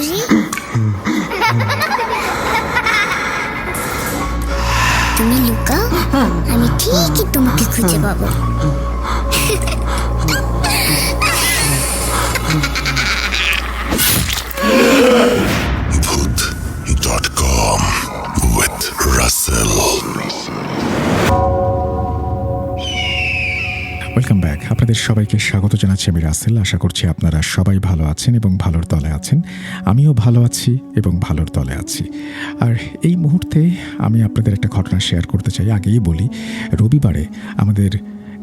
শাশুড়ি তুমি লুকাও আমি ঠিকই তোমাকে খুঁজে পাবো আপনাদের সবাইকে স্বাগত জানাচ্ছি আমি রাসেল। আশা করছি আপনারা সবাই ভালো আছেন এবং ভালোর তলে আছেন। আমিও ভালো আছি এবং ভালোর তলে আছি। আর এই মুহূর্তে আমি আপনাদের একটা ঘটনা শেয়ার করতে চাই। আগেই বলি, রবিবারে আমাদের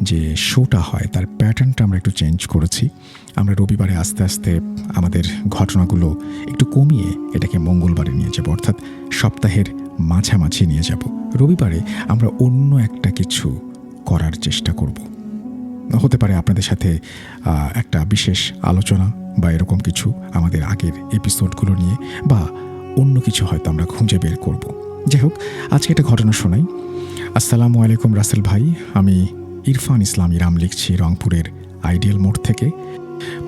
যে শোটা হয়, তার প্যাটার্নটা আমরা একটু চেঞ্জ করেছি। আমরা রবিবারে আস্তে আস্তে আমাদের ঘটনাগুলো একটু কমিয়ে এটাকে মঙ্গলবারে নিয়ে যাব, অর্থাৎ সপ্তাহের মাঝামাঝি নিয়ে যাব। রবিবারে আমরা অন্য একটা কিছু করার চেষ্টা করব। হতে পারে আপনাদের সাথে একটা বিশেষ আলোচনা বা এরকম কিছু আমাদের আগের এপিসোডগুলো নিয়ে বা অন্য কিছু হয়তো আমরা খুঁজে বের করব। যাই হোক, আজকে একটা ঘটনা শোনাই। আসসালামু আলাইকুম রাসেল ভাই, আমি ইরফান ইসলাম ইরাম লিখছি রংপুরের আইডিয়াল মোড় থেকে।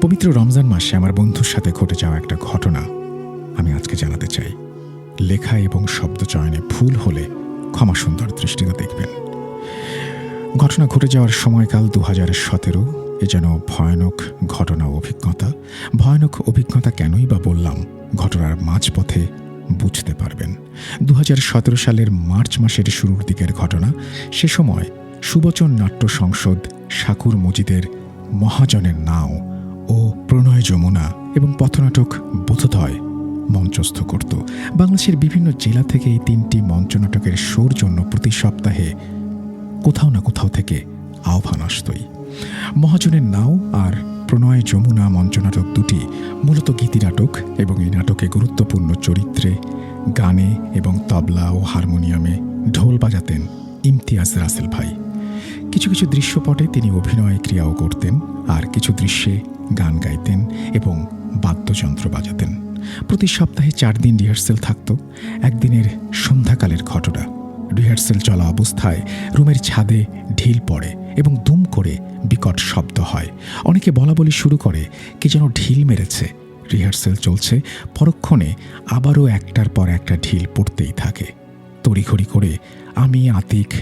পবিত্র রমজান মাসে আমার বন্ধুর সাথে ঘটে যাওয়া একটা ঘটনা আমি আজকে জানাতে চাই। লেখা এবং শব্দ চয়নে ভুল হলে ক্ষমা সুন্দর দৃষ্টিতে দেখবেন। ঘটনা ঘটে যাওয়ার সময়কাল দু হাজার সতেরো। এ যেন ভয়ানক ঘটনা অভিজ্ঞতা। ভয়ানক অভিজ্ঞতা কেনই বা বললাম, ঘটনার মাঝপথে বুঝতে পারবেন। দু হাজার সতেরো সালের মার্চ মাসের শুরুর দিকের ঘটনা, সে সময় সুবচন নাট্য সংসদ সাকুর মজিদের মহাজনের নাও ও প্রণয় যমুনা এবং পথনাটক বোধোদয় মঞ্চস্থ করত। বাংলাদেশের বিভিন্ন জেলা থেকে এই তিনটি মঞ্চনাটকের শোর জন্য প্রতি সপ্তাহে কোথাও না কোথাও থেকে আহ্বান আসতই। মহাজনের নাও আর প্রণয় যমুনা মঞ্চনাটক দুটি মূলত গীতি নাটক এবং এই নাটকে গুরুত্বপূর্ণ চরিত্রে, গানে এবং তবলা ও হারমোনিয়ামে ঢোল বাজাতেন ইমতিয়াজ রাসেল ভাই। কিছু কিছু দৃশ্যপটে তিনি অভিনয় ক্রিয়াও করতেন আর কিছু দৃশ্যে গান গাইতেন এবং বাদ্যযন্ত্র বাজাতেন। প্রতি সপ্তাহে চার দিন রিহার্সেল থাকত। একদিনের সন্ধ্যাকালের ঘটনা। রিহার্সেল চলা অবস্থায় রুমের ছাদে ঢিল পড়ে এবং দুম করে বিকট শব্দ হয়। অনেকে বলা বলি শুরু করে, কে যেন ঢিল মেরেছে? রিহার্সেল চলছে। পরক্ষণে আবারও একটার পর একটা ঢিল পড়তেই থাকে। তড়িঘড়ি করে আমি, আতিক,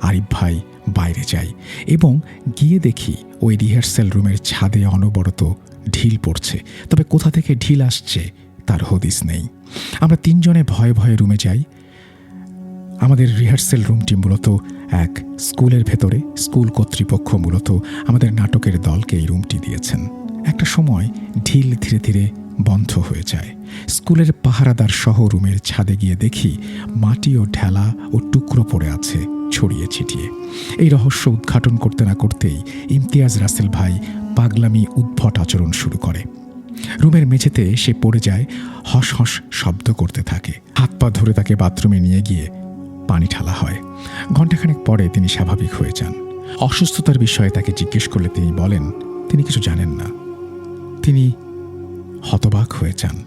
আরিফ ভাই বাইরে যাই এবং গিয়ে দেখি ওই রিহার্সেল রুমের ছাদে অনবরত ঢিল পড়ছে। তবে কোথা থেকে ঢিল আসছে তার হদিস নেই। আমরা তিনজনে ভয়ে ভয়ে রুমে যাই। আমাদের রিহার্সেল রুমটি মূলত এক স্কুলের ভেতরে, স্কুল কর্তৃপক্ষ মূলত আমাদের নাটকের দলকে এই রুমটি দিয়েছেন। একটা সময় ঢিল ধীরে ধীরে বন্ধ হয়ে যায়। স্কুলের পাহারাদার সহ রুমের ছাদে গিয়ে দেখি মাটি ও ঢেলা ও টুকরো পড়ে আছে ছড়িয়ে ছিটিয়ে। এই রহস্য উদ্ঘাটন করতে না করতেই ইমতিয়াজ রাসেল ভাই পাগলামি উদ্ভট আচরণ শুরু করে। রুমের মেঝেতে সে পড়ে যায়, হস হস শব্দ করতে থাকে। হাত পা ধরে তাকে বাথরুমে নিয়ে গিয়ে পানি ঢালা হয়। ঘণ্টাখানেক পরে তিনি স্বাভাবিক হয়ে যান। অসুস্থতার বিষয়ে তাকে জিজ্ঞেস করলে তিনি বলেন, তিনি কিছু জানেন না। তিনি হতবাক হয়ে যান।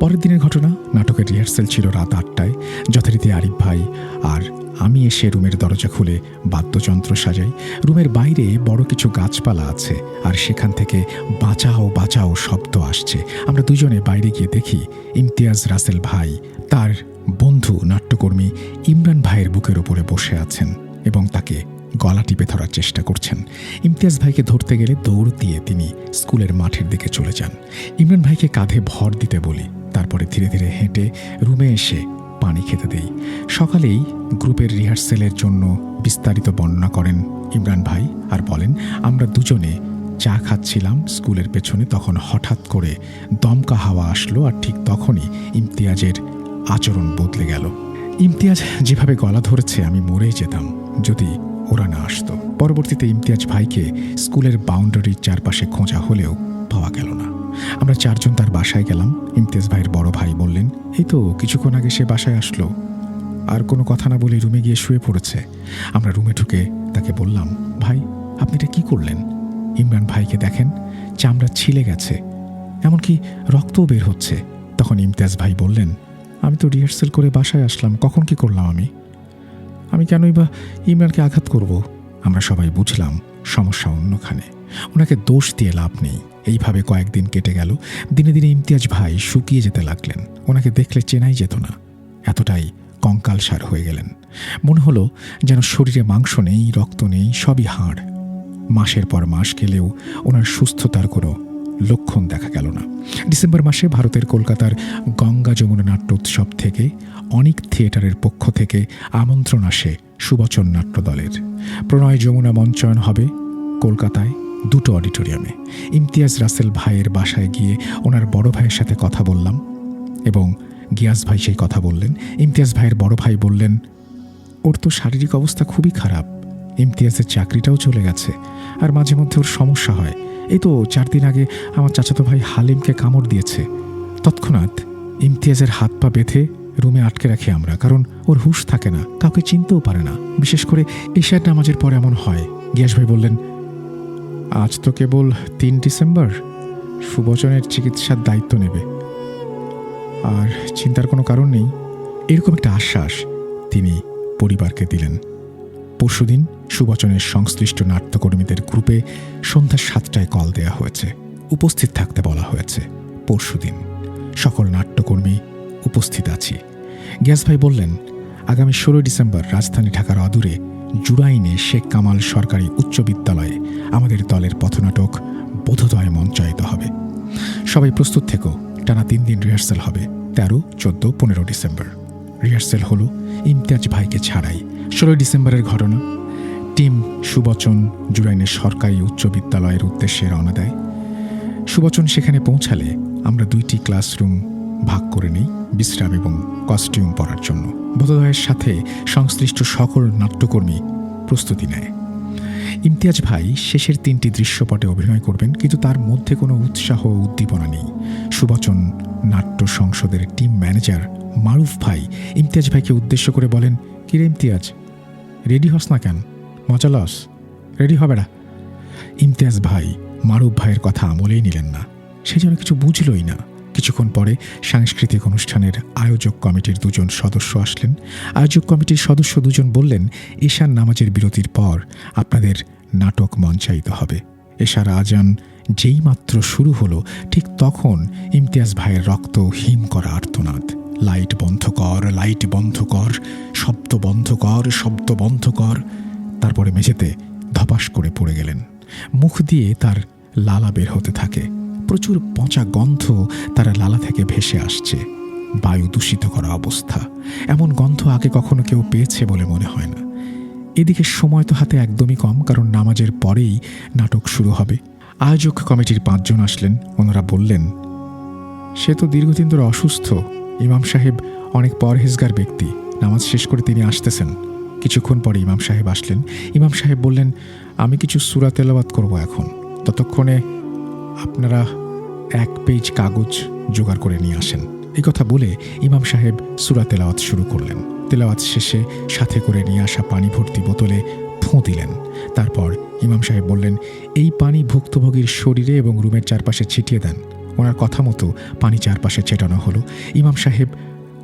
পরের দিনের ঘটনা, নাটকের রিহার্সেল ছিল রাত আটটায়। যথারীতি আরিফ ভাই আর আমি এসে রুমের দরজা খুলে বাদ্যযন্ত্র সাজাই। রুমের বাইরে বড় কিছু গাছপালা আছে আর সেখান থেকে বাঁচাও বাঁচাও শব্দ আসছে। আমরা দুজনে বাইরে গিয়ে দেখি, ইমতিয়াজ রাসেল ভাই তার বন্ধু নাট্যকর্মী ইমরান ভাইয়ের বুকের উপরে বসে আছেন এবং তাকে গলা টিপে ধরার চেষ্টা করছেন। ইমতিয়াজ ভাইকে ধরতে গেলে দৌড় দিয়ে তিনি স্কুলের মাঠের দিকে চলে যান। ইমরান ভাইকে কাঁধে ভর দিতে বলি, তারপরে ধীরে ধীরে হেঁটে রুমে এসে পানি খেতে দেই। সকালেই গ্রুপের রিহার্সেলের জন্য বিস্তারিত বর্ণনা করেন ইমরান ভাই আর বলেন, আমরা দুজনে চা খাচ্ছিলাম স্কুলের পেছনে, তখন হঠাৎ করে দমকা হাওয়া আসলো আর ঠিক তখনই ইমতিয়াজের আচরণ বদলে গেল। ইমতিয়াজ যেভাবে গলা ধরেছে, আমি মরেই যেতাম যদি ওরা না আসতো। পরবর্তীতে ইমতিয়াজ ভাইকে স্কুলের বাউন্ডারির চারপাশে খোঁজা হলেও পাওয়া গেল না। আমরা চারজন তার বাসায় গেলাম। ইমতিয়াজ ভাইয়ের বড় ভাই বললেন, এই তো, কিছুক্ষণ আগে সে বাসায় আসলো। আর কোনো কথা না বলে রুমে গিয়ে শুয়ে পড়েছে। আমরা রুমে ঢুকে তাকে বললাম, ভাই, আপনি এটা কি করলেন? ইমরান ভাইকে দেখেন, চামড়া ছিলে গেছে। এমনকি রক্তও বের হচ্ছে। তখন ইমতিয়াজ ভাই বললেন আমি তো রিহার্সেল করে বাসায় আসলাম। কখন কি করলাম আমি? আমি কেনই বা ইমরানকে আঘাত করব? আমরা সবাই বুঝলাম সমস্যা অন্যখানে। ওনাকে দোষ দিয়ে লাভ নেই। এইভাবে কয়েকদিন কেটে গেল। দিনে দিনে ইমতিয়াজ ভাই শুকিয়ে যেতে লাগলেন। ওনাকে দেখলে চেনাই যেত না। এতটাই কঙ্কালসার হয়ে গেলেন। মনে হলো যেন শরীরে মাংস নেই, রক্ত নেই, সবই হাড়। মাসের পর মাস গেলেও ওনার সুস্থতার কোনো লক্ষণ দেখা গেল না। ডিসেম্বর মাসে ভারতের কলকাতার গঙ্গা যমুনা নাট্য উৎসব থেকে অনেক থিয়েটারের পক্ষ থেকে আমন্ত্রণ আসে সুবচন নাট্য দলের প্রণয় যমুনা মঞ্চায়ন হবে কলকাতায় দুটো অডিটোরিয়ামে। ইমতিয়াজ রাসেল ভাইয়ের বাসায় গিয়ে ওনার বড় ভাইয়ের সাথে কথা বললাম এবং গিয়াস ভাই সেই কথা বললেন। ইমতিয়াজ ভাইয়ের বড় ভাই বললেন, ওর তো শারীরিক অবস্থা খুবই খারাপ। ইমতিয়াজের চাকরিটাও চলে গেছে। আর মাঝে মধ্যে ওর সমস্যা হয়। এই তো চার দিন আগে আমার চাচাতো ভাই হালিমকে কামড় দিয়েছে। তৎক্ষণাৎ ইমতিয়াজের হাত পা বেঁধে রুমে আটকে রাখি আমরা, কারণ ওর হুঁশ থাকে না, কাউকে চিনতেও পারে না। বিশেষ করে এশার নামাজের পর এমন হয়। গিয়াস ভাই বললেন, আজ তো কেবল তিন ডিসেম্বর, সুবচনের চিকিৎসার দায়িত্ব নেবে। আর চিন্তার কোনো কারণ নেই। এরকম একটা আশ্বাস তিনি পরিবারকে দিলেন। পরশুদিন সুবচনের সংশ্লিষ্ট নাট্যকর্মীদের গ্রুপে সন্ধ্যা সাতটায় কল দেয়া হয়েছে। উপস্থিত থাকতে বলা হয়েছে, পরশুদিন সকল নাট্যকর্মী উপস্থিত আছি। গ্যাস ভাই বললেন, আগামী ষোলোই ডিসেম্বর রাজধানী ঢাকার অদূরে জুরাইনে শেখ কামাল সরকারি উচ্চ বিদ্যালয়ে আমাদের দলের পথনাটক বোধোদয় মঞ্চায়িত হবে। সবাই প্রস্তুত থেকো, টানা তিন দিন রিহার্সাল হবে, তেরো, চোদ্দ, পনেরো ডিসেম্বর। রিহার্সেল হলো ইমতিয়াজ ভাইকে ছাড়াই ষোলোই ডিসেম্বরের ঘটনা। টিম সুবচন জুরাইনের সরকারি উচ্চ বিদ্যালয়ের উদ্দেশ্যে রওনা দেয়। সুবচন সেখানে পৌঁছালে আমরা দুইটি ক্লাসরুম ভাগ করে নিই বিশ্রাম এবং কস্টিউম পরার জন্য। বোধোদয়ের সাথে সংশ্লিষ্ট সকল নাট্যকর্মী প্রস্তুতি নেয়। ইমতিয়াজ ভাই শেষের তিনটি দৃশ্যপটে অভিনয় করবেন, কিন্তু তার মধ্যে কোনো উৎসাহ উদ্দীপনা নেই। সুবচন নাট্য সংসদের টিম ম্যানেজার মারুফ ভাই ইমতিয়াজ ভাইকে উদ্দেশ্য করে বলেন, কিরে ইমতিয়াজ রেডি হস না কেন? মজা লস। রেডি হবে না। ইমতিয়াজ ভাই, মারুফ ভাইয়ের কথা আমলেই নিলেন না। সে যেন কিছু বুঝলই না। কিছুক্ষণ পরে সাংস্কৃতিক অনুষ্ঠানের আয়োজক কমিটির দুজন সদস্য আসলেন। আয়োজক কমিটির সদস্য দুজন বললেন, ঈশান নামাজের বিরতির পর আপনাদের নাটক মঞ্চায়িত হবে। এশার আজান যেই মাত্র শুরু হলো, ঠিক তখন ইমতিয়াজ ভাইয়ের রক্ত হিম করা আর্তনাদ। লাইট বন্ধ কর, লাইট বন্ধ কর, শব্দ বন্ধ কর, শব্দ বন্ধ কর। তারপরে মেঝেতে ধপাস করে পড়ে গেলেন। মুখ দিয়ে তার লালা বের হতে থাকে। প্রচুর পচা গন্ধ তার লালা থেকে ভেসে আসছে। বায়ু দূষিত করা অবস্থা। এমন গন্ধ আগে কখনো কেউ পেয়েছে বলে মনে হয় না। এদিকে সময় তো হাতে একদমই কম, কারণ নামাজের পরেই নাটক শুরু হবে। আয়োজক কমিটির পাঁচজন আসলেন। ওনারা বললেন, সে তো দীর্ঘদিন ধরে অসুস্থ। ইমাম সাহেব অনেক পরহেজগার ব্যক্তি। নামাজ শেষ করে তিনি আসতেছেন। কিছুক্ষণ পরে ইমাম সাহেব আসলেন। ইমাম সাহেব বললেন, আমি কিছু সুরা তেলাবাত করব এখন। ততক্ষণে আপনারা এক পেজ কাগজ জোগাড় করে নিয়ে আসেন। এই কথা বলে ইমাম সাহেব সুরা তেলাওয়াত শুরু করলেন। তেলাওয়াত শেষে সাথে করে নিয়ে আসা পানি ভর্তি বোতলে ফোঁ দিলেন। তারপর ইমাম সাহেব বললেন, এই পানি ভুক্তভোগীর শরীরে এবং রুমের চারপাশে ছিটিয়ে দেন। ওনার কথা মতো পানি চারপাশে ছেটানো হলো। ইমাম সাহেব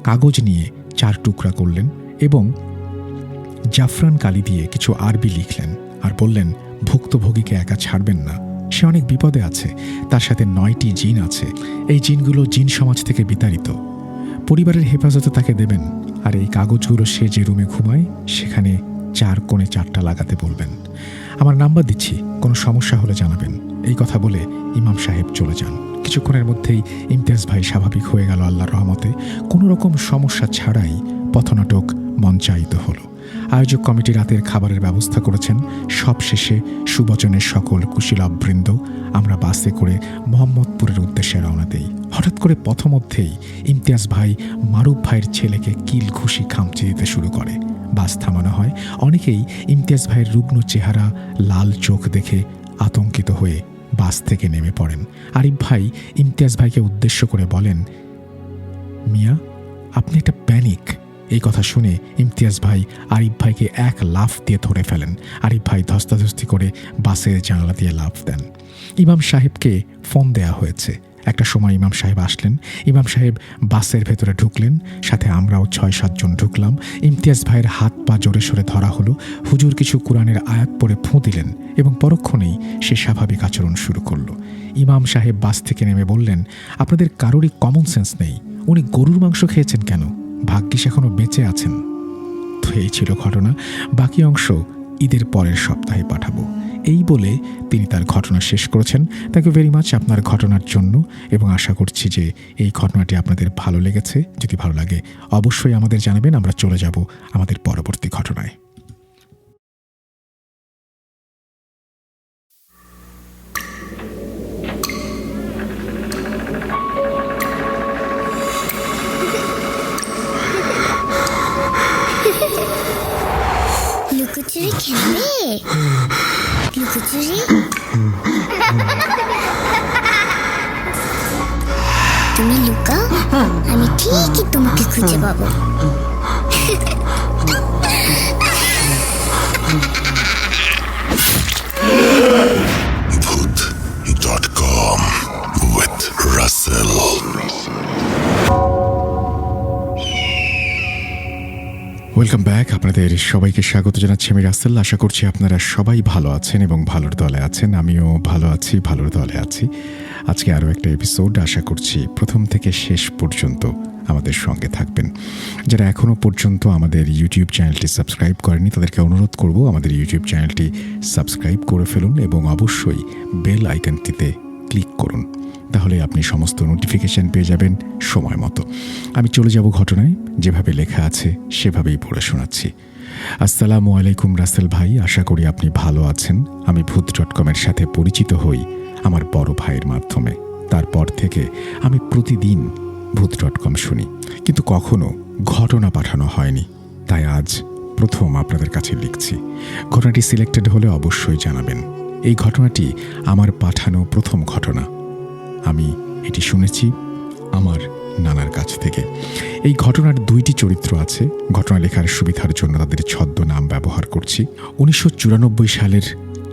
কাগজ নিয়ে চার টুকরা করলেন এবং জাফরান কালি দিয়ে কিছু আরবি লিখলেন আর বললেন, ভুক্তভোগীকে একা ছাড়বেন না। সে অনেক বিপদে আছে। তার সাথে নয়টি জিন আছে। এই জিনগুলো জিন সমাজ থেকে বিতাড়িত। পরিবারের হেফাজতে তাকে দেবেন। আর এই কাগজগুলো সে যে রুমে ঘুমায়, সেখানে চার কোণে চারটা লাগাতে বলবেন। আমার নাম্বার দিচ্ছি। কোনো সমস্যা হলে জানাবেন। এই কথা বলে ইমাম সাহেব চলে যান। কিছুক্ষণের মধ্যেই ইমতিয়াজ ভাই স্বাভাবিক হয়ে গেল আল্লাহর রহমতে। কোনো রকম সমস্যা ছাড়াই পথনাটক মঞ্চায়িত হলো। আয়োজক কমিটি রাতের খাবারের ব্যবস্থা করেছেন। সবশেষে সুবচনের সকল কুশীলবৃন্দ আমরা বাসে করে মোহাম্মদপুরের উদ্দেশ্যে রওনা দেই। হঠাৎ করে পথমধ্যেই ইমতিয়াজ ভাই মারুফ ভাইয়ের ছেলেকে কিল ঘুষি খামচে দিতে শুরু করে। বাস থামানো হয়। অনেকেই ইমতিয়াজ ভাইয়ের রুগ্ন চেহারা, লাল চোখ দেখে আতঙ্কিত হয়ে বাস থেকে নেমে পড়েন। আরিফ ভাই ইমতিয়াজ ভাইকে উদ্দেশ্য করে বলেন, মিয়া, আপনি একটা প্যানিক। এই কথা শুনে ইমতিয়াজ ভাই আরিফ ভাইকে এক লাফ দিয়ে ধরে ফেলেন। আরিফ ভাই ধস্তাধস্তি করে বাসের জানালা দিয়ে লাফ দেন। ইমাম সাহেবকে ফোন দেয়া হয়েছে। একটা সময় ইমাম সাহেব আসলেন। ইমাম সাহেব বাসের ভেতরে ঢুকলেন, সাথে আমরাও ছয় সাতজন ঢুকলাম। ইমতিয়াজ ভাইয়ের হাত পা জোরে সরে ধরা হলো। হুজুর কিছু কোরআনের আয়াত পড়ে ফুঁ দিলেন এবং পরক্ষণেই সে স্বাভাবিক আচরণ শুরু করল। ইমাম সাহেব বাস থেকে নেমে বললেন, আপনাদের কারোরই কমন সেন্স নেই। উনি গরুর মাংস খেয়েছেন কেন? ভাগ্যিস এখনও বেঁচে আছেন। তো এই ছিল ঘটনা। বাকি অংশ ঈদের পরের সপ্তাহে পাঠাবো। এই বলে তিনি তার ঘটনা শেষ করেছেন থ্যাংক ইউ ভেরি মাচ আপনার ঘটনার জন্য এবং আশা করছি যে এই ঘটনাটি আপনাদের ভালো লেগেছে যদি ভালো লাগে অবশ্যই আমাদের জানাবেন আমরা চলে যাব আমাদের পরবর্তী ঘটনায় লুকোচুরি খেলবে লুকোচুরি তুমি লুকাও আমি ঠিকই তোমাকে খুঁজে পাবো Voot.com with Russell. Welcome back আপনাদের সবাইকে স্বাগত জানাচ্ছি। আমি রাসেল। আশা করছি আপনারা সবাই ভালো আছেন এবং ভালোর দলে আছেন। আমিও ভালো আছি, ভালোর দলে আছি। আজকে আরও একটা এপিসোড আশা করছি প্রথম থেকে শেষ পর্যন্ত আমাদের সঙ্গে থাকবেন। যারা এখনও পর্যন্ত আমাদের ইউটিউব চ্যানেলটি সাবস্ক্রাইব করেনি তাদেরকে অনুরোধ করব আমাদের ইউটিউব চ্যানেলটি সাবস্ক্রাইব করে ফেলুন এবং অবশ্যই বেল আইকনটিতে ক্লিক করুন। তাহলে আপনি সমস্ত নোটিফিকেশন পেয়ে যাবেন সময় মতো। আমি চলে যাব ঘটনায়, যেভাবে লেখা আছে সেভাবেই পড়ে শোনাচ্ছি। আসসালামু আলাইকুম রাসেল ভাই, আশা করি আপনি ভালো আছেন। আমি ভূত ডট কমের সাথে পরিচিত হই আমার বড় ভাইয়ের মাধ্যমে। তারপর থেকে আমি প্রতিদিন ভূত ডট কম শুনি। কিন্তু কখনো ঘটনা পাঠানো হয়নি। তাই আজ প্রথম আপনাদের কাছে লিখছি। ঘটনাটি সিলেক্টেড হলে অবশ্যই জানাবেন। এই ঘটনাটি আমার পাঠানো প্রথম ঘটনা। আমি এটি শুনেছি আমার নানার কাছ থেকে। এই ঘটনার দুইটি চরিত্র আছে। ঘটনা লেখার সুবিধার জন্য তাদের ছদ্ম নাম ব্যবহার করছি। উনিশশো চুরানব্বই সালের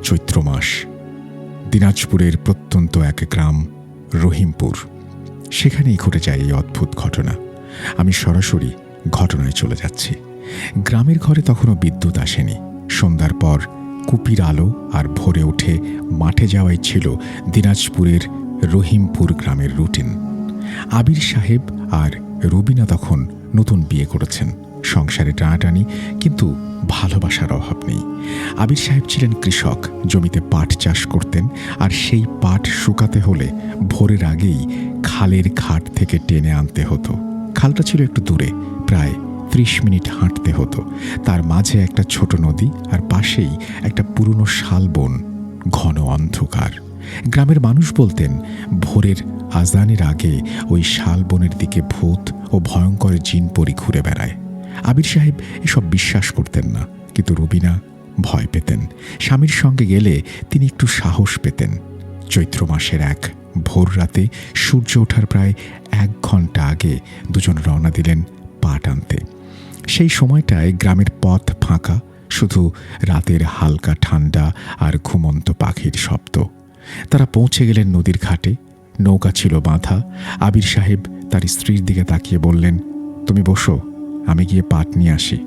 চৈত্র মাস, দিনাজপুরের প্রত্যন্ত এক গ্রাম রহিমপুর। সেখানেই ঘটে যায় এই অদ্ভুত ঘটনা। আমি সরাসরি ঘটনায় চলে যাচ্ছি। গ্রামের ঘরে তখনও বিদ্যুৎ আসেনি। সন্ধ্যার পর কুপির আলো আর ভোরে উঠে মাঠে যাওয়াই ছিল দিনাজপুরের রহিমপুর গ্রামের রুটিন। আবির সাহেব আর রুবিনা তখন নতুন বিয়ে করেছেন। সংসারে টানাটানি, কিন্তু ভালোবাসার অভাব নেই। আবির সাহেব ছিলেন কৃষক, জমিতে পাট চাষ করতেন আর সেই পাট শুকাতে হলে ভোরের আগেই খালের ঘাট থেকে টেনে আনতে হতো। খালটা ছিল একটু দূরে, প্রায় ত্রিশ মিনিট হাঁটতে হতো। তার মাঝে একটা ছোট নদী আর পাশেই একটা পুরনো শালবন, ঘন অন্ধকার। গ্রামের মানুষ বলতেন, ভোরের আজানের আগে ওই শালবনের দিকে ভূত ও ভয়ঙ্কর জিন পরি ঘুরে বেড়ায়। আবির সাহেব এসব বিশ্বাস করতেন না, কিন্তু রবিনা ভয় পেতেন। স্বামীর সঙ্গে গেলে তিনি একটু সাহস পেতেন। চৈত্র মাসের এক ভোর রাতে সূর্য ওঠার প্রায় এক ঘণ্টা আগে দুজন রওনা দিলেন পাট আনতে। সেই সময়টায় গ্রামের পথ ফাঁকা, শুধু রাতের হালকা ঠান্ডা আর ঘুমন্ত পাখির শব্দ। তারা পৌঁছে গেলেন নদীর ঘাটে। নৌকা ছিল বাঁধা। আবির সাহেব তার স্ত্রীর দিকে তাকিয়ে বললেন, তুমি বসো, আমি গিয়ে পাট নিয়ে আসি।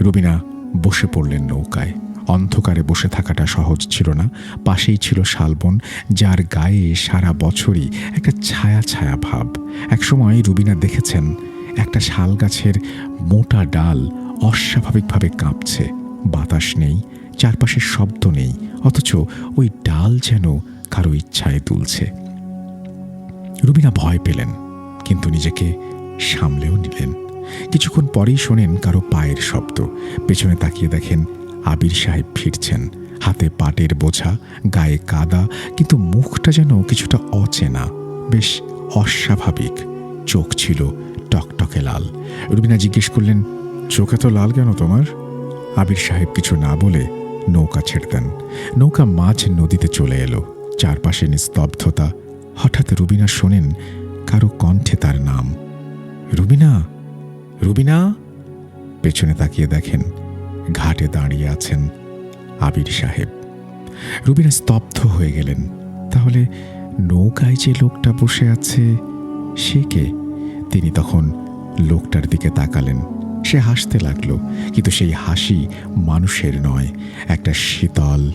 রুবিনা বসে পড়লেন নৌকায়। অন্ধকারে বসে থাকাটা সহজ ছিল না। পাশেই ছিল শালবন, যার গায়ে সারা বছরই একটা ছায়া ছায়া ভাব। একসময় রুবিনা দেখেছেন, একটা শাল গাছের মোটা ডাল অস্বাভাবিকভাবে কাঁপছে। বাতাস নেই চারপাশের শব্দ নেই, অথচ ওই ডাল যেন কারও ইচ্ছায় তুলছে রুবিনা ভয় পেলেন, কিন্তু নিজেকে সামলেও নিলেন। কিছুক্ষণ পরেই শোনেন কারও পায়ের শব্দ। পেছনে তাকিয়ে দেখেন আবির সাহেব ফিরছেন। হাতে পাটের বোঝা, গায়ে কাদা, কিন্তু মুখটা যেন কিছুটা অচেনা, বেশ অস্বাভাবিক। চোখ ছিল টকটকে লাল। রুবিনা জিজ্ঞেস করলেন, চোখে তো লাল কেন তোমার? আবির সাহেব কিছু না বলে নৌকা ছেড়ে দেন। নৌকা মাঝ নদীতে চলে এলো। চারপাশে নিস্তব্ধতা। হঠাৎ রুবিনা শোনেন কারও কণ্ঠে তার নাম। রুবিনা? রুবিনা? পেছনে তাকিয়ে দেখেন ঘাটে দাঁড়িয়ে আছেন আবির সাহেব। রুবিনা স্তব্ধ হয়ে গেলেন। তাহলে নৌকায় যে লোকটা বসে আছে, সে কে? তিনি তখন লোকটার দিকে তাকালেন। সে হাসতে লাগল, কিন্তু সেই হাসি মানুষের নয়, একটা শীতল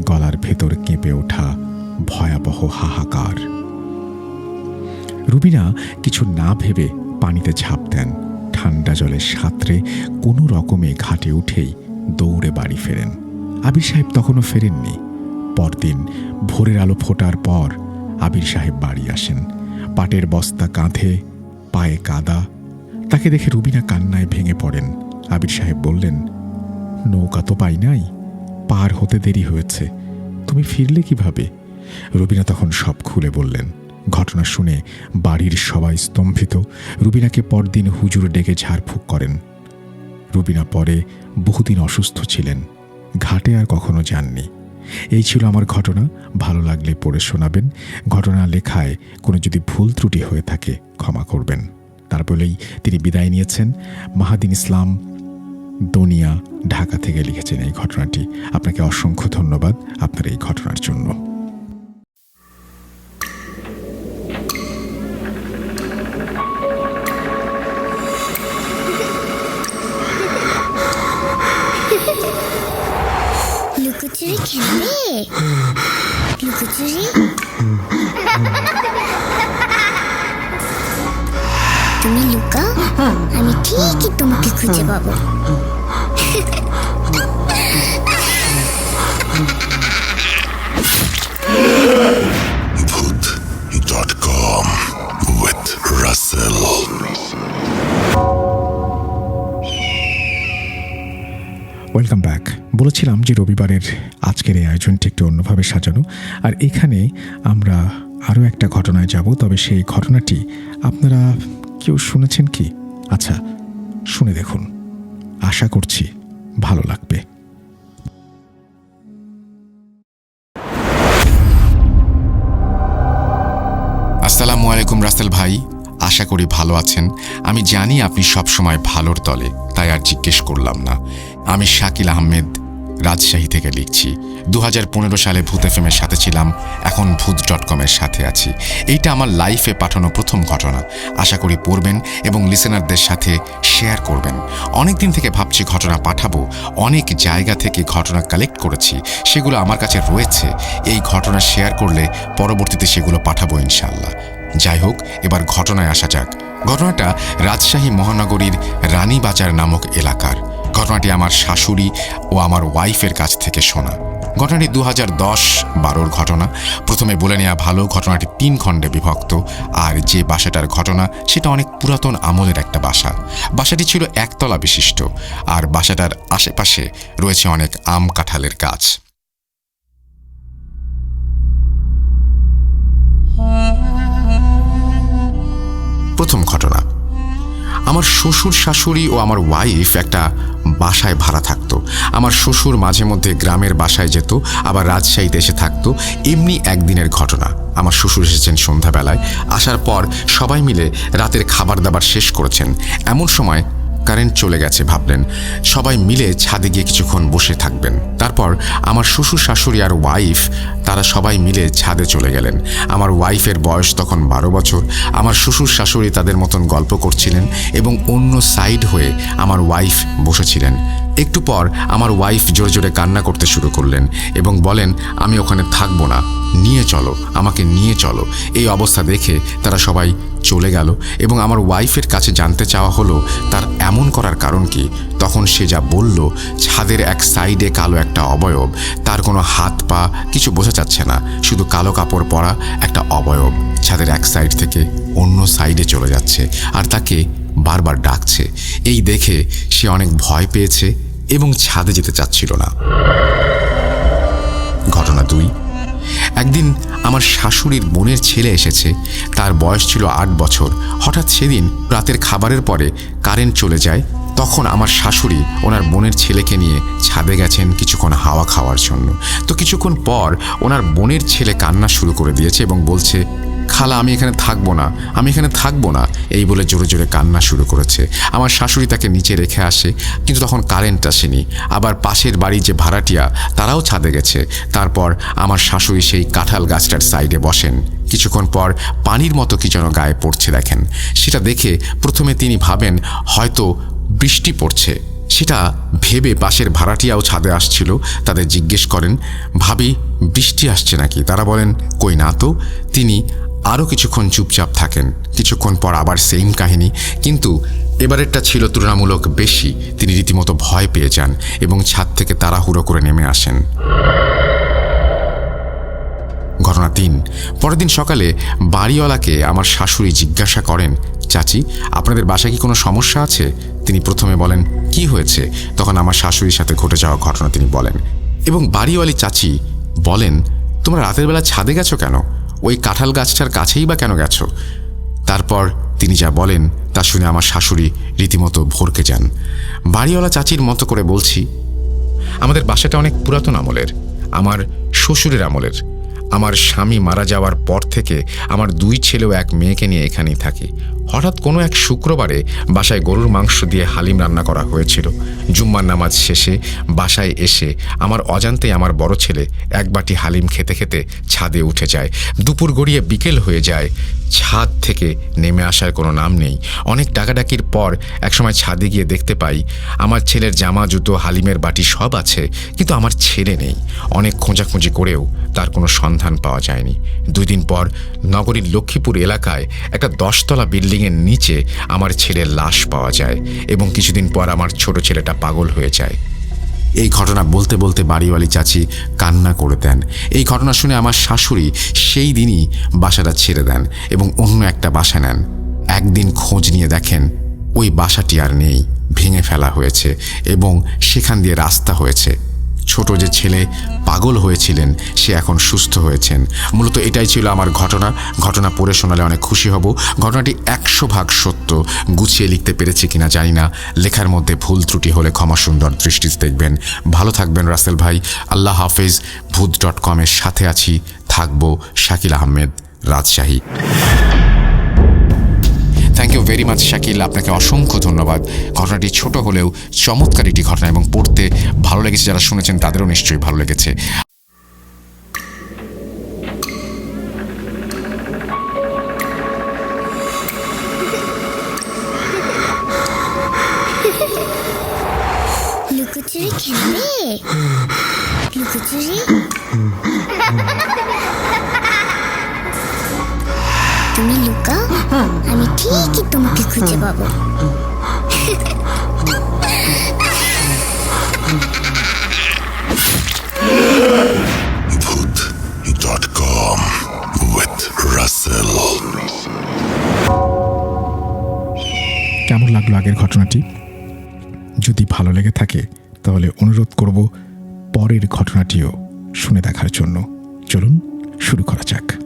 গলার ভেতর কেঁপে ওঠা ভয়াবহ হাহাকার। রুবিনা কিছু না ভেবে পানিতে ঝাঁপ দেন। ঠান্ডা জলে সাঁতরে কোনো রকমে ঘাটে উঠেই দৌড়ে বাড়ি ফেরেন। আবির সাহেব তখনও ফেরেননি। পরদিন ভোরের আলো ফোটার পর আবির সাহেব বাড়ি আসেন। পাটের বস্তা কাঁধে, পায়ে কাদা। তাকে দেখে রুবিনা কান্নায় ভেঙে পড়েন। আবির সাহেব বললেন, নৌকা তো পাই নাই। পার হতে দেরি হয়েছে। তুমি ফিরলে কীভাবে? রুবিনা তখন সব খুলে বললেন। ঘটনা শুনে বাড়ির সবাই স্তম্ভিত। রুবিনাকে পরদিন হুজুর ডেকে ঝাড়ফুঁক করেন। রুবিনা পরে বহুদিন অসুস্থ ছিলেন। ঘাটে আর কখনো যাননি। এই ছিল আমার ঘটনা। ভালো লাগলে পড়ে শোনাবেন। ঘটনা লেখায় কোনো যদি ভুল ত্রুটি হয়ে থাকে ক্ষমা করবেন। তার বলেই তিনি বিদায় নিয়েছেন। মাহাদিন ইসলাম দনিয়া ঢাকা থেকে লিখেছেন এই ঘটনাটি। আপনাকে অসংখ্য ধন্যবাদ আপনার এই ঘটনার জন্য। লুকোচুরি খেলবে লুকোচুরি? তুমি লুকাও আমি ঠিকই তোমাকে খুঁজে পাবো Voot.com with Russell. Welcome back বলেছিলাম যে রবিবারের আজকের এই আয়োজনটি একটু অন্যভাবে সাজানো। আর এখানে আমরা আরও একটা ঘটনায় যাব তবে সেই ঘটনাটি আপনারা কেউ শুনেছেন কি? আচ্ছা শুনে দেখুন। আশা করছি ভালো লাগবে। আসসালামু আলাইকুম রাসেল ভাই। আশা করি ভালো আছেন। আমি জানি আপনি সবসময় ভালোর তলে, তাই আর জিজ্ঞেস করলাম না। আমি শাকিল আহমেদ, রাজশাহী থেকে লিখছি। দু হাজার পনেরো সালে ভূত এফএমের সাথে ছিলাম। এখন ভূত ডট কমের সাথে আছি। এইটা আমার লাইফে পাঠানো প্রথম ঘটনা। আশা করি পড়বেন এবং লিসেনারদের সাথে শেয়ার করবেন। অনেক দিন থেকে ভাবছি ঘটনা পাঠাবো। অনেক জায়গা থেকে ঘটনা কালেক্ট করেছি। সেগুলো আমার কাছে রয়েছে। এই ঘটনা শেয়ার করলে পরবর্তীতে সেগুলো পাঠাবো ইনশাল্লাহ যাই হোক, এবার ঘটনায় আসা যাক। ঘটনাটা রাজশাহী মহানগরীর রানীবাজার নামক এলাকার। ঘটনাটি আমার শাশুড়ি ও আমার ওয়াইফের কাছ থেকে শোনা। ঘটনাটি দু হাজার দশ বারোর ঘটনা। প্রথমে বলে নেওয়া ভালো, ঘটনাটি তিন খণ্ডে বিভক্ত। আর যে বাসাটার ঘটনা, সেটা অনেক পুরাতন আমলের একটা বাসা। বাসাটি ছিল একতলা বিশিষ্ট। আর বাসাটার আশেপাশে রয়েছে অনেক আম কাঁঠালের গাছ। প্রথম ঘটনা আমার শ্বশুর শাশুড়ি ও আমার ওয়াইফ একটা বাসায় ভাড়া থাকতো। আমার শ্বশুর মাঝে মধ্যে গ্রামের বাসায় যেত, আবার রাজশাহীতে এসে থাকতো। এমনি একদিনের ঘটনা। আমার শ্বশুর এসেছেন সন্ধ্যাবেলায়। আসার পর সবাই মিলে রাতের খাবার দাবার শেষ করেছেন। এমন সময় কারেন্ট চলে গেছে ভাবলেন। সবাই মিলে ছাদে গিয়ে কিছুক্ষণ বসে থাকবেন। তারপর আমার শ্বশুর শাশুড়ি আর ওয়াইফ, তারা সবাই মিলে ছাদে চলে গেলেন। আমার ওয়াইফের বয়স তখন বারো বছর। আমার শ্বশুর শাশুড়ি তাদের মতন গল্প করছিলেন এবং অন্য সাইড হয়ে আমার ওয়াইফ বসেছিলেন। একটু পর আমার ওয়াইফ জোরে জোরে কান্না করতে শুরু করলেন এবং বলেন, আমি ওখানে থাকব না, নিয়ে চলো, আমাকে নিয়ে চলো। এই অবস্থা দেখে তারা সবাই চলে গেল এবং আমার ওয়াইফের কাছে জানতে চাওয়া হলো, তার এমন করার কারণ কি? তখন সে যা বলল, ছাদের এক সাইডে কালো একটা অবয়ব, তার কোনো হাত পা কিছু বোঝা যাচ্ছে না, শুধু কালো কাপড় পরা একটা অবয়ব। ছাদের এক সাইড থেকে অন্য সাইডে চলে যাচ্ছে, আর তাকে বারবার ডাকছে। এই দেখে সে অনেক ভয় পেয়েছে এবং ছাদে যেতে চাচ্ছিল না। ঘটনা দুই। একদিন আমার শাশুড়ির বোনের ছেলে এসেছে। তার বয়স ছিল আট বছর। হঠাৎ সেদিন রাতের খাবারের পরে কারেন্ট চলে যায়। তখন আমার শাশুড়ি ওনার বোনের ছেলেকে নিয়ে ছাদে গেছেন কিছুক্ষণ হাওয়া খাওয়ার জন্য। তো কিছুক্ষণ পর ওনার বোনের ছেলে কান্না শুরু করে দিয়েছে এবং বলছে খালা, আমি এখানে থাকব না। আমি এখানে থাকব না। এই বলে জোরে জোরে কান্না শুরু করেছে। আমার শাশুড়ি তাকে নিচে রেখে আসে, কিন্তু তখন কারেন্ট আসেনি। আবার পাশের বাড়ি যে ভাড়াটিয়া, তারাও ছাদে গেছে। তারপর আমার শাশুড়ি সেই কাঁঠাল গাছটার সাইডে বসেন। কিছুক্ষণ পর পানির মতো কি যেন গায়ে পড়ছে দেখেন। সেটা দেখে প্রথমে তিনি ভাবেন, হয়তো বৃষ্টি পড়ছে। সেটা ভেবে পাশের ভাড়াটিয়াও ছাদে আসছিল। তাদের জিজ্ঞেস করেন, ভাবি, বৃষ্টি আসছে নাকি? তারা বলেন, কই না তো। তিনি আরও কিছুক্ষণ চুপচাপ থাকেন। কিছুক্ষণ পর আবার সেম কাহিনী, কিন্তু এবারেরটা ছিল তুলনামূলক বেশি। তিনি রীতিমতো ভয় পেয়ে যান এবং ছাদ থেকে তাড়াহুড়ো করে নেমে আসেন। ঘটনা তিন। পরের দিন সকালে বাড়িওয়ালাকে আমার শাশুড়ি জিজ্ঞাসা করেন, চাচি, আপনাদের বাসায় কি কোনো সমস্যা আছে? তিনি প্রথমে বলেন, কি হয়েছে? তখন আমার শাশুড়ির সাথে ঘটে যাওয়া ঘটনা তিনি বলেন। এবং বাড়িওয়ালি চাচি বলেন, তোমরা রাতের বেলা ছাদে গেছো কেন? ওই কাঁঠাল গাছটার কাছেই বা কেন গেছো? তারপর তিনি যা বলেন তা শুনে আমার শাশুড়ি রীতিমতো ভরকে যান। বাড়িওয়ালা চাচির মতো করে বলছি, আমাদের বাসাটা অনেক পুরাতন আমলের, আমার শ্বশুরের আমলের। আমার স্বামী মারা যাওয়ার পর থেকে আমার দুই ছেলেও এক মেয়েকে নিয়ে এখানেই থাকি। হঠাৎ কোনো এক শুক্রবারে বাসায় গরুর মাংস দিয়ে হালিম রান্না করা হয়েছিল। জুম্মার নামাজ শেষে বাসায় এসে আমার অজান্তেই আমার বড় ছেলে এক বাটি হালিম খেতে খেতে ছাদে উঠে যায়। দুপুর গড়িয়ে বিকেল হয়ে যায়। ছাদ থেকে নেমে আসার কোনো নাম নেই। অনেক ডাকাডাকির পর একসময় ছাদে গিয়ে দেখতে পাই, আমার ছেলের জামা, জুতো, হালিমের বাটি সব আছে, কিন্তু আমার ছেলে নেই। অনেক খোঁজাখুঁজি করেও তার কোনো সন্ধান পাওয়া যায়নি। দুই দিন পর নগরীর লক্ষ্মীপুর এলাকায় একটা দশতলা বিল্ডিংয়ের নিচে আমার ছেলের লাশ পাওয়া যায় এবং কিছুদিন পর আমার ছোট ছেলেটা পাগল হয়ে যায়। এই ঘটনা বলতে বলতে বাড়িওয়ালি চাচি কান্না করে দেন। এই ঘটনা শুনে আমার শাশুড়ি সেই দিনই বাসাটা ছেড়ে দেন এবং অন্য একটা বাসা নেন। একদিন খোঁজ নিয়ে দেখেন ওই বাসাটি আর নেই, ভেঙে ফেলা হয়েছে এবং সেখান দিয়ে রাস্তা হয়েছে। ছোট যে ছেলে পাগল হয়েছিলেন, সে এখন সুস্থ হয়েছেন। মূলত এটাই ছিল আমার ঘটনা। ঘটনা পড়ে শোনালে অনেক খুশি হব। ঘটনাটি একশো ভাগ সত্য। গুছিয়ে লিখতে পেরেছি কিনা জানি না। লেখার মধ্যে ভুল ত্রুটি হলে ক্ষমা সুন্দর দৃষ্টিতে দেখবেন। ভালো থাকবেন রাসেল ভাই। আল্লাহ হাফেজ। ভূত ডট কমের সাথে আছি। থাকব Shakil Ahmed, Rajshahi. You very much Shakil আপনাকে অসংখ্য ধন্যবাদ। ঘটনাটি ছোট হলেও চমৎকার একটি ঘটনা এবং পড়তে ভালো লেগেছে। যারা শুনেছেন তাদেরও নিশ্চয়ই ভালো লেগেছে। লুকোচুরি খেলবে লুকোচুরি? তুমি লুকাও আমি ঠিকই তোমাকে খুঁজে পাবো Voot.com with Russell. কেমন লাগল আগের ঘটনাটি? যদি ভালো লেগে থাকে তাহলে অনুরোধ করব পরের ঘটনাটিও শুনে দেখার জন্য। চলুন শুরু করা যাক।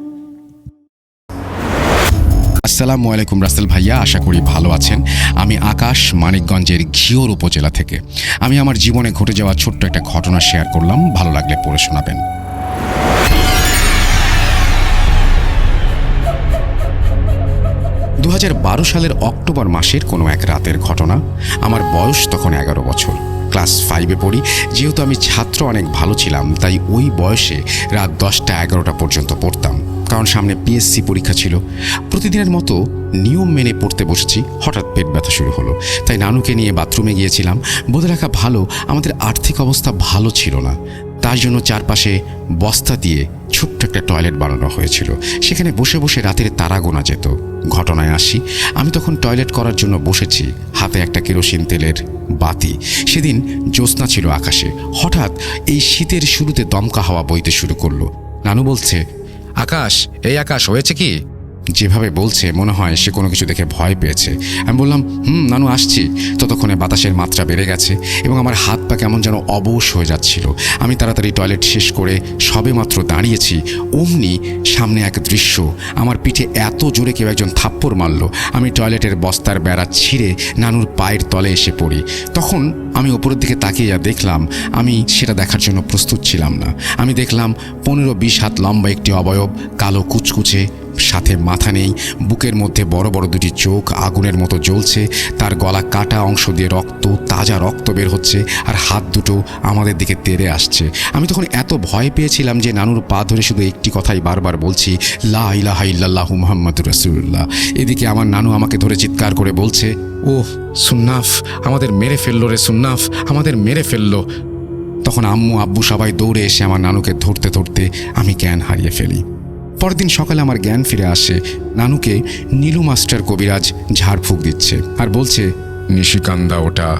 আসসালামু আলাইকুম রাসেল ভাইয়া, আশা করি ভালো আছেন। আমি আকাশ মানিকগঞ্জের ঘিওর উপজেলা থেকে। আমি আমার জীবনে ঘটে যাওয়া ছোট্ট একটা ঘটনা শেয়ার করলাম, ভালো লাগলে পড়ে শোনাবেন। দু হাজার বারো সালের অক্টোবর মাসের কোনো এক রাতের ঘটনা, আমার বয়স তখন এগারো বছর। ক্লাস ফাইভে পড়ি, যেহেতু আমি ছাত্র অনেক ভালো ছিলাম, তাই ওই বয়সে রাত দশটা এগারোটা পর্যন্ত পড়তাম। কারণ সামনে পিএসসি পরীক্ষা ছিল। প্রতিদিনের মতো নিয়ম মেনে পড়তে বসেছি, হঠাৎ পেট ব্যথা শুরু হলো। তাই নানুকে নিয়ে বাথরুমে গিয়েছিলাম। বলে রাখা ভালো, আমাদের আর্থিক অবস্থা ভালো ছিল না। তার জন্য চারপাশে বস্তা দিয়ে ছোট্ট একটা টয়লেট বানানো হয়েছিল। সেখানে বসে বসে রাতের তারা গোনা যেত। ঘটনায় আসি, আমি তখন টয়লেট করার জন্য বসেছি, হাতে একটা কেরোসিন তেলের বাতি। সেদিন জ্যোৎস্না ছিল আকাশে। হঠাৎ এই শীতের শুরুতে দমকা হাওয়া বইতে শুরু করল। নানু বলছে আকাশ এই আকাশ হয়েছে কি? যেভাবে বলছে, মনে হয় সে কোনো কিছু দেখে ভয় পেয়েছে। আমি বললাম, হুম, নানু, আসছি। ততক্ষণে বাতাসের মাত্রা বেড়ে গেছে এবং আমার হাত পা কেমন যেন অবশ হয়ে যাচ্ছিল। আমি তাড়াতাড়ি টয়লেট শেষ করে সবে মাত্র দাঁড়িয়েছি, অমনি সামনে এক দৃশ্য। আমার পিঠে এত জোরে কেউ একজন থাপ্পড় মারল। আমি টয়লেটের বস্তার বেড়া ছিঁড়ে নানুর পায়ের তলে এসে পড়ি। তখন আমি ওপরের দিকে তাকিয়ে যা দেখলাম, আমি সেটা দেখার জন্য প্রস্তুত ছিলাম না। আমি দেখলাম পনেরো বিশ হাত লম্বা একটি অবয়ব, কালো কুচকুচে সাথে মাথা নেই। বুকের মধ্যে বড় বড় দুটি চোখ আগুনের মতো জ্বলছে। তার গলা কাটা অংশ দিয়ে রক্ত, তাজা রক্ত বের হচ্ছে আর হাত দুটো আমাদের দিকে তেড়ে আসছে। আমি তখন এত ভয় পেয়েছিলাম যে নানুর পা ধরে শুধু একটি কথাই বারবার বলছি, লা ইলাহা ইল্লাল্লাহু মুহাম্মাদুর রাসূলুল্লাহ। এদিকে আমার নানু আমাকে ধরে চিৎকার করে বলছে ও সুন্নাফ, আমাদের মেরে ফেলল রে সুন্নাফ, আমাদের মেরে ফেলল। তখন আম্মু, আব্বু সবাই দৌড়ে এসে আমার নানুকে ধরতে ধরতে আমি জ্ঞান হারিয়ে ফেলি। পরদিন সকালে আমার জ্ঞান ফিরে আসে। নানুকে নীলু মাস্টার কবিরাজ ঝাড়ফুঁক দিচ্ছে আর বলছে নিশিকান্দা ওটা।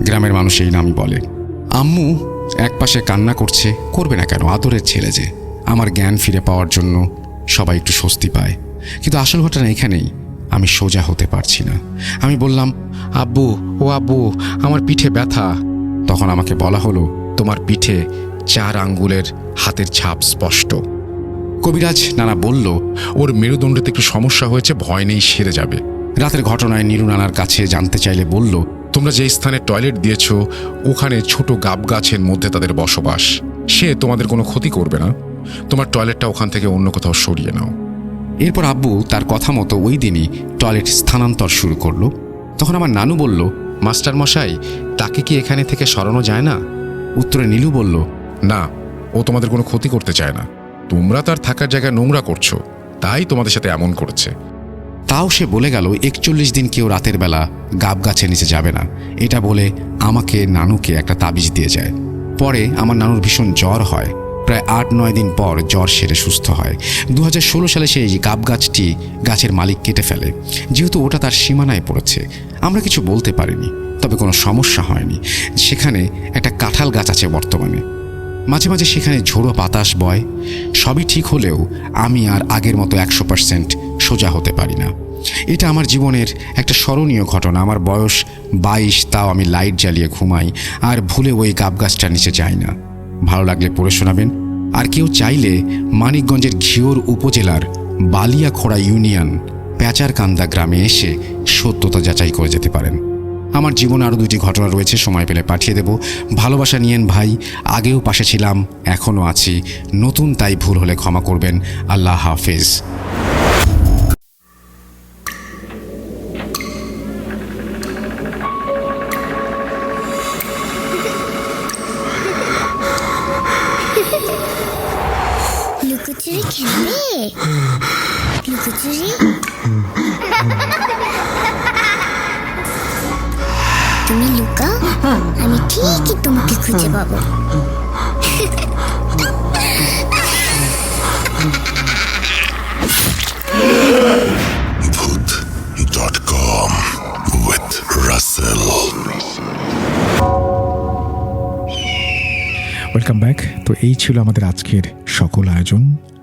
গ্রামের মানুষ এই নামই বলে। আম্মু একপাশে কান্না করছে করবে না কেন? আদরের ছেলে যে। আমার জ্ঞান ফিরে পাওয়ার জন্য সবাই একটু স্বস্তি পায়। কিন্তু আসল ঘটনা এখানেই। আমি সোজা হতে পারছি না। আমি বললাম আব্বু ও আব্বু আমার পিঠে ব্যথা। তখন আমাকে বলা হলো তোমার পিঠে চার আঙ্গুলের হাতের ছাপ স্পষ্ট। কবিরাজ নানা বলল, ওর মেরুদণ্ডতে একটু সমস্যা হয়েছে, ভয় নেই, সেরে যাবে। রাতের ঘটনায় নিরু নানার কাছে জানতে চাইলে বলল, তোমরা যে স্থানে টয়লেট দিয়েছ, ওখানে ছোট গাব গাছের মধ্যে তাদের বসবাস। সে তোমাদের কোনো ক্ষতি করবে না। তোমার টয়লেটটা ওখান থেকে অন্য কোথাও সরিয়ে নাও। এরপর আব্বু তার কথা মতো ওই দিনই টয়লেট স্থানান্তর শুরু করল। তখন আমার নানু বলল, মাস্টার মশাই, তাকে কি এখানে থেকে সরানো যায় না? উত্তরে নীলু বলল, না, ও তোমাদের কোনো ক্ষতি করতে চায় না। তোমরা তার থাকার জায়গায় নোংরা করছ, তাই তোমাদের সাথে এমন করেছে। তাও সে বলে গেল, একচল্লিশ দিন কেউ রাতের বেলা গাব গাছের নিচে যাবে না। এটা বলে আমাকে নানুকে একটা তাবিজ দিয়ে যায়। পরে আমার নানুর ভীষণ জ্বর হয়। প্রায় আট, নয় দিন পর জ্বর সেরে সুস্থ হয়। দু হাজার ষোলো সালে সেই গাব গাছটি গাছের মালিক কেটে ফেলে। যেহেতু ওটা তার সীমানায় পড়েছে, আমরা কিছু বলতে পারিনি, তবে কোনো সমস্যা হয়নি। সেখানে একটা কাঁঠাল গাছ আছে বর্তমানে। মাঝে মাঝে সেখানে ঝোড়ো বাতাস বয়। সবই ঠিক হলেও আমি আর আগের মতো একশো পার্সেন্ট সোজা হতে পারি না। এটা আমার জীবনের একটা স্মরণীয় ঘটনা। আমার বয়স বাইশ, তাও আমি লাইট জ্বালিয়ে ঘুমাই আর ভুলে ওই গাব গাছটার নিচে যাই না। ভালো লাগলে পড়ে শোনাবেন। আর কেউ চাইলে মানিকগঞ্জের ঘিওর উপজেলার বালিয়াখোড়া ইউনিয়ন, প্যাচারকান্দা গ্রামে এসে সত্যতা যাচাই করে যেতে পারেন। আমার জীবনে আরও দুটি ঘটনা রয়েছে, সময় পেলে পাঠিয়ে দেব। ভালোবাসা নিয়েন ভাই, আগেও পাশে ছিলাম, এখনও আছি। নতুন তাই ভুল হলে ক্ষমা করবেন। আল্লাহ হাফেজ। ওয়েলকাম ব্যাক তো এই ছিল আমাদের আজকের সকল আয়োজন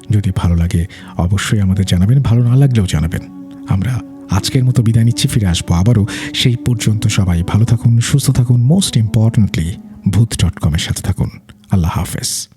যদি ভালো লাগে অবশ্যই আমাদের জানাবেন ভালো না লাগলেও জানাবেন আমরা আজকের মতো বিদায় নিচ্ছি ফিরে আসব আবারও সেই পর্যন্ত সবাই ভালো থাকুন সুস্থ থাকুন মোস্ট ইম্পর্ট্যান্টলি ভূত ডট কমের সাথে থাকুন। আল্লাহ হাফেজ।